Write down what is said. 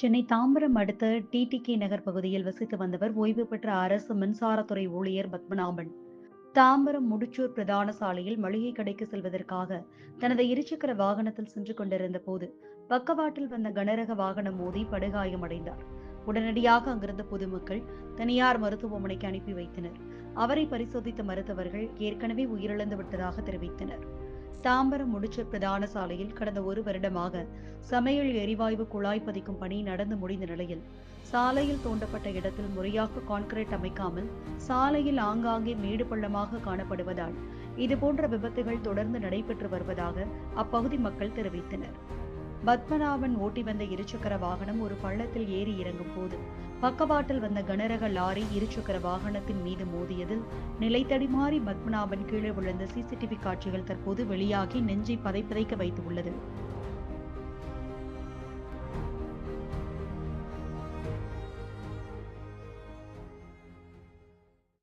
சென்னை தாம்பரம் அடுத்த டிடிகே நகர் பகுதியில் வசித்து வந்தவர் ஓய்வு பெற்ற அரசு மின்சாரத்துறை ஊழியர் பத்மநாபன். தாம்பரம் முடிச்சூர் பிரதான சாலையில் மளிகை கடைக்கு செல்வதற்காக தனது இருசக்கர வாகனத்தில் சென்று கொண்டிருந்த போது பக்கவாட்டில் வந்த கனரக வாகனம் மோதி படுகாயமடைந்தார் உடனடியாக அங்கிருந்த பொதுமக்கள் தனியார் மருத்துவமனைக்கு அனுப்பி வைத்தனர். அவரை பரிசோதித்த மருத்துவர்கள் ஏற்கனவே உயிரிழந்து விட்டதாக தெரிவித்தனர். தாம்பரம் முடிச்சர் பிரதான சாலையில் கடந்த ஒரு வருடமாக சமையல் எரிவாயு குழாய் பதிக்கும் பணி நடந்து முடிந்த நிலையில் சாலையில் தோண்டப்பட்ட இடத்தில் முறையாக கான்கிரீட் அமைக்காமல் சாலையில் ஆங்காங்கே மேடு பள்ளமாக காணப்படுவதால் இதுபோன்ற விபத்துகள் தொடர்ந்து நடைபெற்று வருவதாக அப்பகுதி மக்கள் தெரிவித்தனர். பத்மநாபன் ஓட்டி வந்த இருசக்கர வாகனம் ஒரு பள்ளத்தில் ஏறி இறங்கும் போது பக்கவாட்டில் வந்த கனரக லாரி இருசக்கர வாகனத்தின் மீது மோதியதில் நிலை பத்மநாபன் கீழே விழுந்த சிசிடிவி காட்சிகள் தற்போது வெளியாகி நெஞ்சை பதைப்பதைக்க வைத்துள்ளது